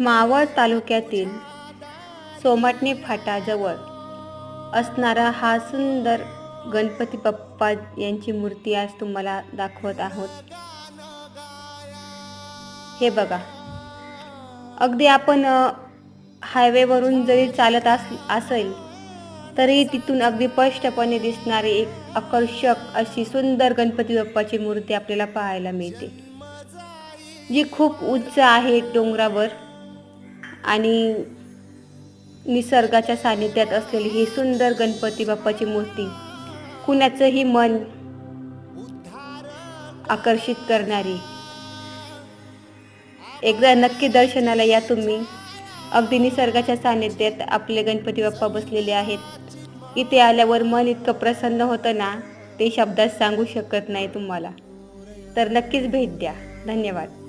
मावळ तालुक्यातील सोमाटणे फाटाजवळ असणारा हा सुंदर गणपती बाप्पा यांची मूर्ती आज तुम्हाला दाखवत आहोत. हे बघा. अगदी आपण हायवेवरून जरी चालत अस असेल तरी तिथून अगदी स्पष्टपणे दिसणारी एक आकर्षक अशी सुंदर गणपती बाप्पाची मूर्ती आपल्याला पाहायला मिळते. जी खूप उंच आहे डोंगरावर. आणि निसर्गाच्या सानिध्यात असलेली ही सुंदर गणपती बाप्पाची मूर्ती कुणाचंही मन आकर्षित करणारी. एकदा नक्की दर्शनाला या तुम्ही. अगदी निसर्गाच्या सानिध्यात आपले गणपती बाप्पा बसलेले आहेत. इथे आल्यावर मन इतकं प्रसन्न होतं ना ते शब्दात सांगू शकत नाही तुम्हाला. तर नक्कीच भेट द्या. धन्यवाद.